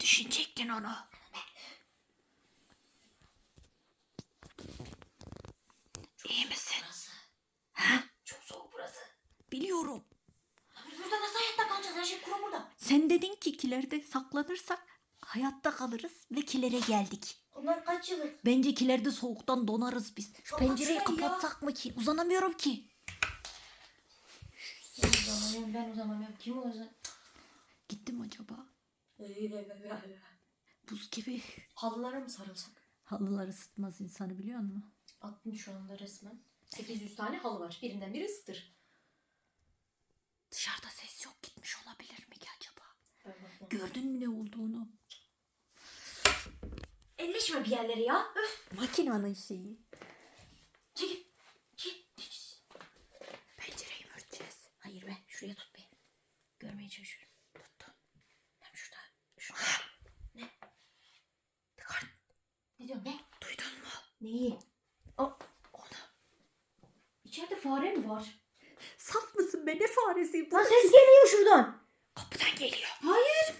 Niye düşünecektin onu? İyi misin? Burası. Ha? Çok soğuk burası. Biliyorum. Abi burada nasıl hayatta kalacağız? Her şey kuru burada. Sen dedin ki kilerde saklanırsak hayatta kalırız ve kilere geldik. Onlar kaç yıllık? Bence kilerde soğuktan donarız biz. Şu Kapat pencereyi şurayı ya. kapatsak mı ki? Uzanamıyorum ki. Ben uzanamıyorum. Kim uzan? Gitti mi acaba? Buz gibi. Halılara mı sarılsak? Halılar ısıtmaz insanı biliyor musun? Attım şu anda resmen. 800 tane halı var. Birinden biri ısıtır. Dışarıda ses yok gitmiş olabilir mi ki acaba? Gördün mü ne olduğunu? Elleşme bir yerlere ya. Öf. Makinenin şeyi. Çekil. Çekil. Pencereyi mi örteceğiz? Hayır be. Şuraya tut be. Görmeye çalışıyorum. Tuttum. Hem şurada. Şurada. ne? Tıkart. Ne diyorsun ne? Duydun Neyi? Onu. İçeride fare mi var? Saf mısın be ne faresi bu? Lan ses geliyor şuradan. Kapıdan geliyor. Hayır.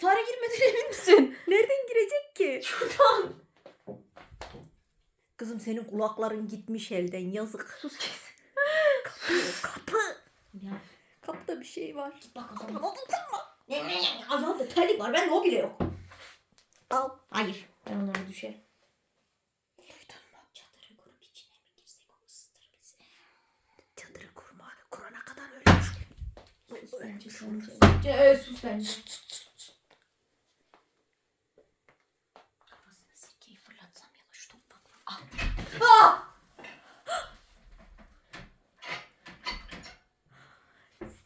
Fare girmeden emin misin? Nereden girecek ki? Şuradan. Kızım senin kulakların gitmiş elden yazık. Sus kes. Kapı. Kapı. Ya Kapıda bir şey var. git bak. Kapıma dokunma. Ne ne ne ayağında terlik var. Bende o bile yok. Al. Hayır. Ben onlara düşerim. Duydun mu? Çadırı kurup içine mi girsek o ısıtır bizi. Çadırı kurma. Kurana kadar ölmüş. Sus bence sence. Bence sus bence. Kafasına sirkeyi fırlatsam ya da şu toprakla. Al. Ah!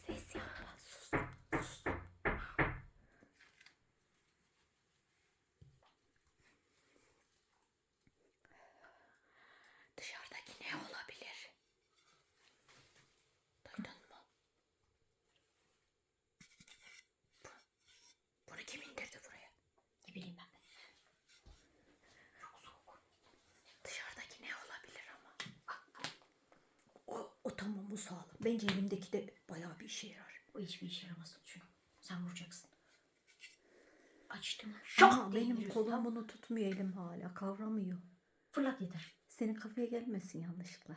Ses yapma. Sus. Sus. Dışarıdaki ne olabilir? Duydun mu? Bu, bunu kim indirdi buraya? Ne bileyim ben de. Çok soğuk. Dışarıdaki ne olabilir ama? O, o tamam bu sağlam. Bence elimdeki de bayağı bir işe yarar. O hiçbir işe yaramaz şunu. Sen vuracaksın. Açtım. Şak diye benim tamam. kolumu tutmuyor elim hala kavramıyor. Fırlat yeter. Senin kafaya gelmesin yanlışlıkla.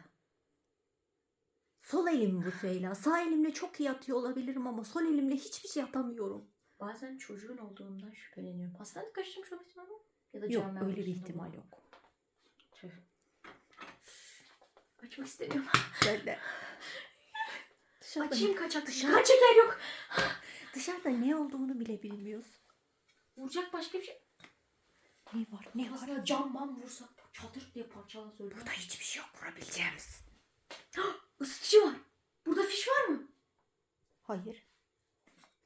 Sol elim bu Süheyla. Sağ elimle çok iyi atıyor olabilirim ama sol elimle hiçbir şey atamıyorum. Bazen çocuğun olduğundan şüpheleniyorum. Hastanede kaçırmış olabilir mi? Ya da Yok öyle bir ihtimal yok. Tüh. Açmak istemiyorum. Ben de. Dışarıda, Açayım kaçak. dışarı- Kaçak yer yok. dışarıda ne olduğunu bile bilmiyoruz. Vuracak başka bir şey. Ne var ne var? Aslında camdan vursak çadır diye parçalan söyle. Burada hiçbir şey yok vurabileceğimiz. Isıtıcı var. Burada fiş var mı? Hayır.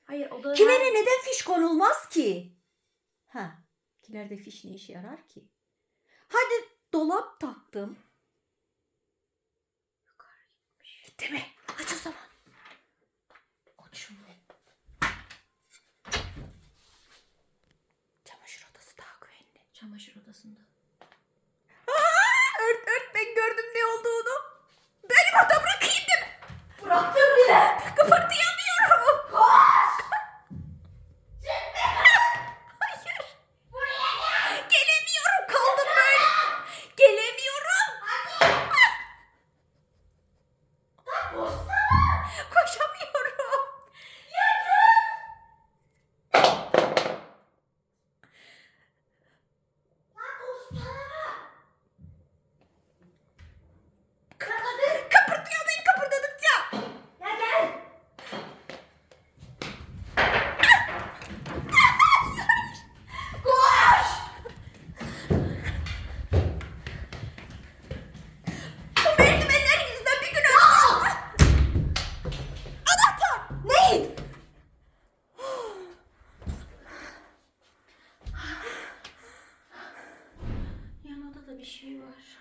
Hayır o da... Kilere neden fiş konulmaz ki? Ha, kilerde fiş ne işe yarar ki? Hadi dolap taktım. Gitti mi? Aç o zaman. Açılmıyor. Çamaşır odası daha güvenli. Çamaşır odasında. Ört ört ben gördüm ne olduğunu. Beni burada bırakayım değil mi? Bıraktım bile. Kıpırdayamıyorum. Hayır. Gelemiyorum kaldım böyle. Gelemiyorum. Koşamıyorum. Kıpırdıyor ben kıpırdadıkça. Ya gel. Bu merdivenler yüzünden bir gün öldüm. Anahtar. Neyin? Yan odada bir şey var.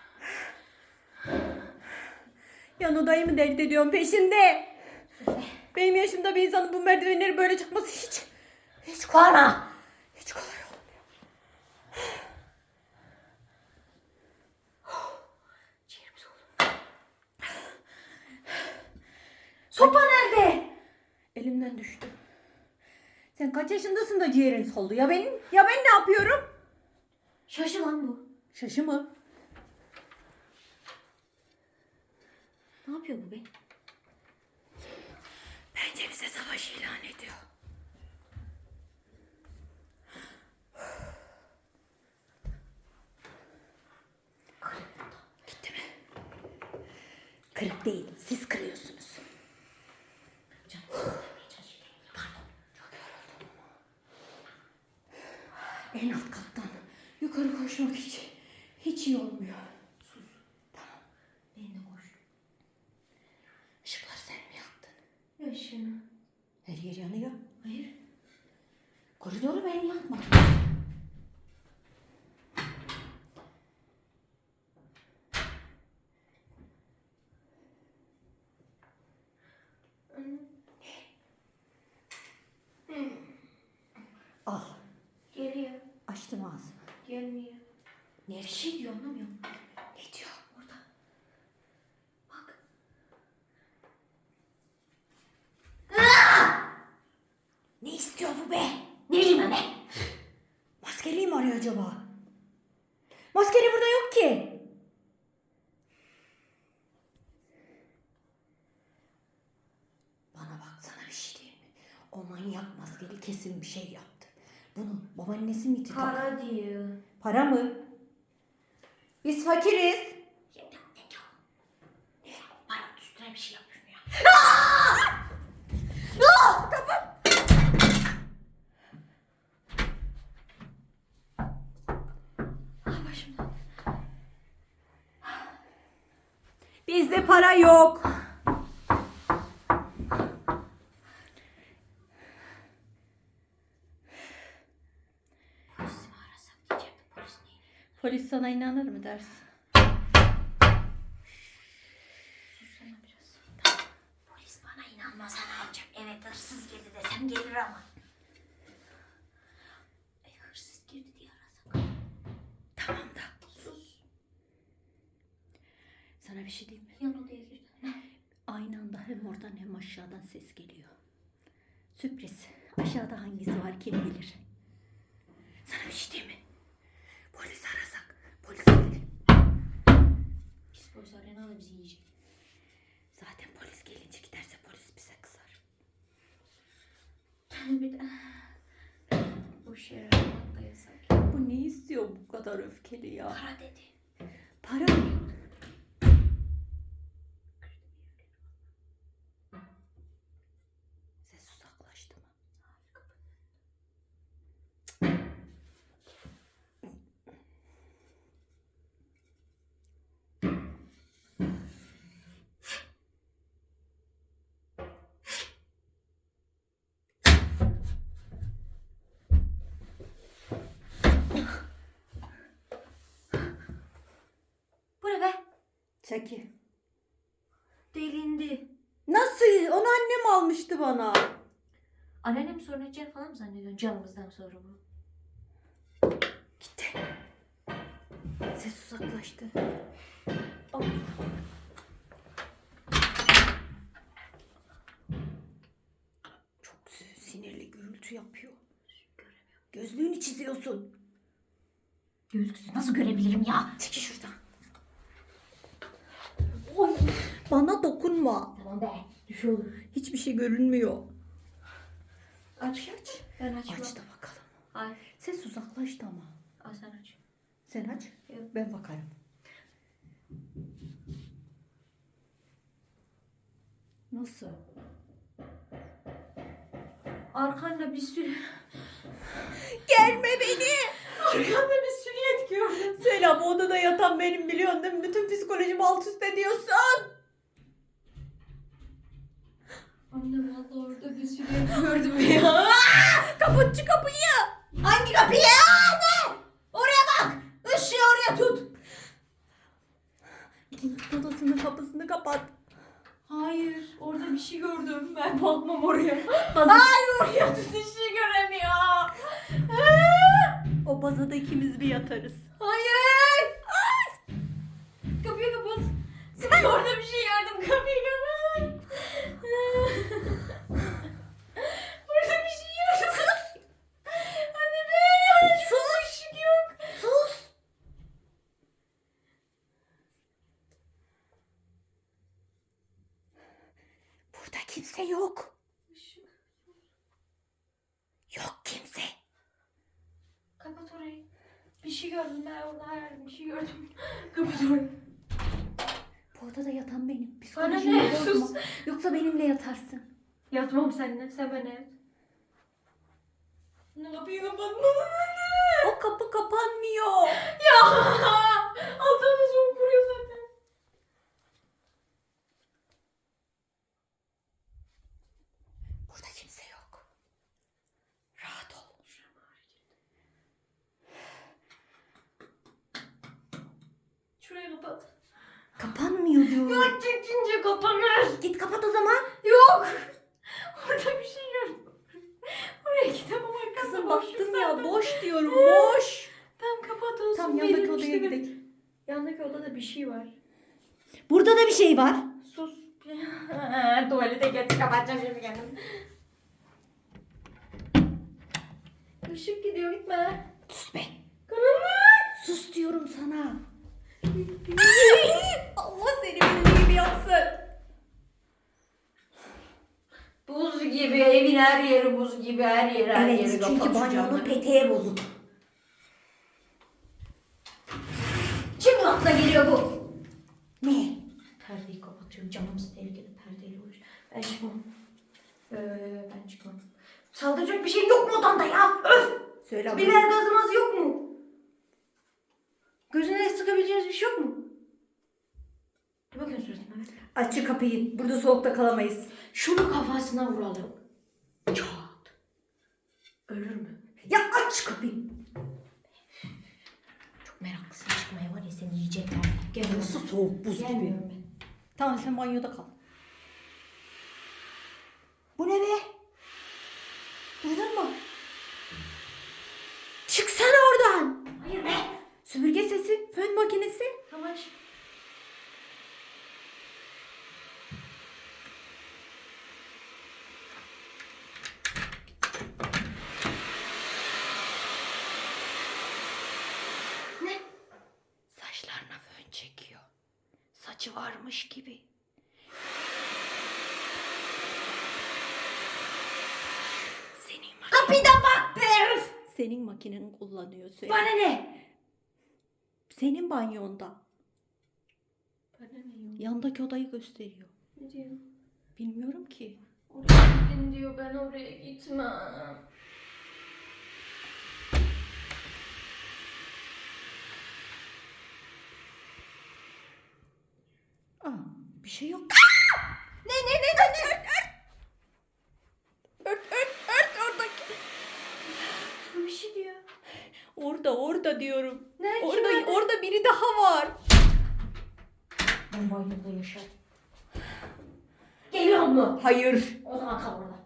Yan odayı mı dert ediyorsun peşinde? Benim yaşımda bir insanın bu merdivenleri böyle çıkması hiç hiç kolay, hiç kolay olmuyor. Ciğerimiz oldu. Sopa nerede? Elimden düştü. Sen kaç yaşındasın da ciğerin soldu? Ya benim ya ben ne yapıyorum? Şaşı lan bu. Şaşı mı? Yapıyor bu be? Bence bize savaş ilan ediyor. Gitti mi? Kırık değil, siz kırıyorsunuz. Canım sıkılmaya çalışıyor. Pardon. Çok yoruldum. En alt kattan yukarı koşmak hiç, hiç iyi olmuyor. Sus. Tamam. Ben de koş. Işıkları sen mi yaktın? Ne ışığını? Her yer yanıyor. Hayır. Koridoru ben yakmadım. Al. Geliyor. Açtım ağzımı. Gelmiyor. Ne Bir şey diyor anlamıyorum. Ne diyor? Orada. Bak. Ne istiyor bu be? Ne bileyim ben be. Maskeliyi mi arıyor acaba? Maskeli burada yok ki. Bana bak sana bir şey diyeyim mi? O manyak maskeli kesin bir şey yaptı. Bunu babaannesi mi itiyor? Para diyor. Para mı? Biz fakiriz. Ya, ne, ne diyor? Ne? Para üstüne bir şey yapıyorum ya. Ay başımdan. Bizde para yok. Polis sana inanır mı dersin? Sussana biraz. Tamam. Polis bana inanmaz ne yapacak? Evet hırsız girdi desem gelir ama. E, hırsız girdi diye arasak. Tamam da. Sus. Sana bir şey diyeyim mi? Yan odaya girdi. Ne? Aynı anda hem oradan hem aşağıdan ses geliyor. Sürpriz. Aşağıda hangisi var kim bilir. Sana bir şey diyeyim mi? Polis arasak. Polis gelir. Pis polis arena da bizi yiyecek. Zaten polis gelince giderse polis bize kızar. bir de boş yere aramak da yasak. Bu ne istiyor bu kadar öfkeli ya? Para dedi. Para mı? Ses uzaklaştı mı? Bu ne be? Çeki. Delindi. Nasıl? Onu annem almıştı bana. Anneannem sorun edeceğini falan mı zannediyorsun canımızdan sonra bu? Gitti. Ses uzaklaştı. Bak. Çok si- sinirli gürültü yapıyor. Gözlüğünü çiziyorsun. Gözlüksüz nasıl görebilirim ya? Çekil şuradan. Bana dokunma. Tamam be. Düşüyor. Hiçbir şey görünmüyor. Aç aç. Ben açmam. Aç da bakalım. Ay. Ses uzaklaştı ama. Al sen aç. Sen aç. Yok. Ben bakarım. Nasıl? Arkanda bir sürü... Gelme beni. Arkanda bir sürü gördüm. Selam odada yatan benim biliyorsun değil mi? Bütün psikolojimi alt üst ediyorsun. Valla orada bir sürü gördüm ya. Kapat şu kapıyı. Hangi kapıyı? Anne! Oraya bak. Işığı oraya tut. Odasının kapısını kapat. Hayır. Orada bir şey gördüm. Ben bakmam oraya. Hayır oraya tut ışığı göremiyor. o bazada ikimiz bir yatarız. Hayır. Kapıyı kapat. Sen orada bir şey gördüm. Kapıyı kapat. Orada bir şey gördüm. Yok. Yok kimse. Kapat orayı. Bir şey gördüm ben orada hayalim bir şey gördüm. Kapat orayı. Bu odada yatan benim. Bana Psikolojimi ne? bozma. Sus. Yoksa benimle yatarsın. Yatmam seninle. Sen bana yat. Ne kapıyı kapatma. O kapı kapanmıyor. Ya altına soğuk vuruyor zaten. Burada kimse yok. Rahat ol. Şurayı kapat. Kapanmıyor diyorum. Ya çekince kapanır. Git kapat o zaman. Yok. Orada bir şey gördüm. Oraya gidemem baktım ya boş diyorum boş. Tamam kapat olsun. Tamam yandaki odaya gidelim. Yandaki odada bir şey var. Burada da bir şey var. Sus. Tuvalete geç kapatacağım şimdi kendim. Işık gidiyor gitme. Sus be. Karanlık. Sus diyorum sana. Allah seni bildiği gibi yapsın. Buz gibi evin her yeri buz gibi her yeri her yeri Evet kapat çünkü banyonun peteğe bozuk. Şimdi akla geliyor bu. Ne? Perdeyi kapatıyorum camımız tehlikeli perdeyle uğraş. Ben çıkmam. Ee, ben çıkmam. Saldıracak bir şey yok mu odanda ya? Öf! Söyle Biber gazımız yok mu? Gözüne sıkabileceğiniz bir şey yok mu? Bakın suratıma. Evet. Aç şu kapıyı. Burada soğukta kalamayız. Şunu kafasına vuralım. Çat. Ölür mü? Ya aç kapıyı. Çok meraklısın çıkmaya var ya seni yiyecekler. Gel Burası soğuk buz gibi. Gelmiyorum ben. Tamam sen banyoda kal. Bu ne be? Duydun mu? Çıksana oradan. Hayır be. Süpürge sesi, fön makinesi. Tamam aç. Ne? Saçlarına fön çekiyor. Saçı varmış gibi. Senin. Kapıda bak be herif. Senin makinen kullanıyor söyle. Bana ne? Senin banyonda. Bana ne? Yandaki odayı gösteriyor. Ne diyor? Bilmiyorum ki. Oraya gidin diyor ben oraya gitmem. Aa, bir şey yok. Ne ne ne ne ne ört ört. Ört ört ört oradaki. Bir şey diyor. Orada orada diyorum. Ne? Kim Orada nerede? orada biri daha var. Ben banyoda yaşarım. Geliyor mu? Hayır. O zaman kal orada.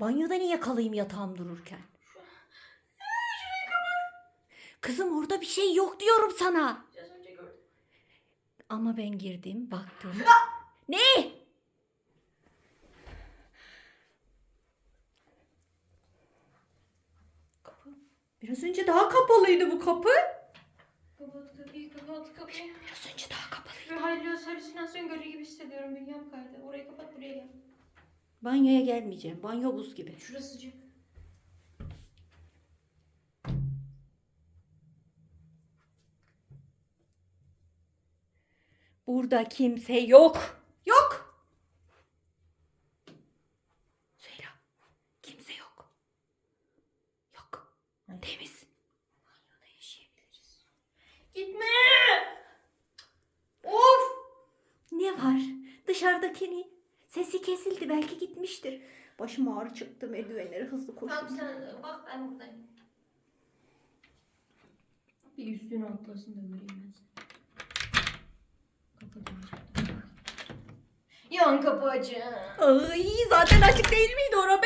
Banyoda niye kalayım yatağım dururken? Kızım orada bir şey yok diyorum sana. Biraz önce gördüm. Ama ben girdim, baktım. ne? Kapı. Biraz önce daha kapalıydı bu kapı. Kapat kapıyı kapat kapıyı. Biraz önce daha kapalıydı. Bir halüs halüsinasyon görüyor gibi hissediyorum. Bünyem kaydı. Orayı kapat buraya gel. Banyoya gelmeyeceğim. Banyo buz gibi. Şurası sıcak. Burada kimse yok. Yok. Söyle. Kimse yok. Yok. Temiz. Banyoda yaşayabiliriz. Gitme! Of! Ne var? Dışarıdakini. Sesi kesildi. Belki gitmiştir. Başım ağrı çıktı. Merdivenleri hızlı Tamam koştum. sen bak ben buradayım. Bir üstüne atlasın da göreyim ben seni. Yan kapı açık. Ay zaten açık değil miydi ora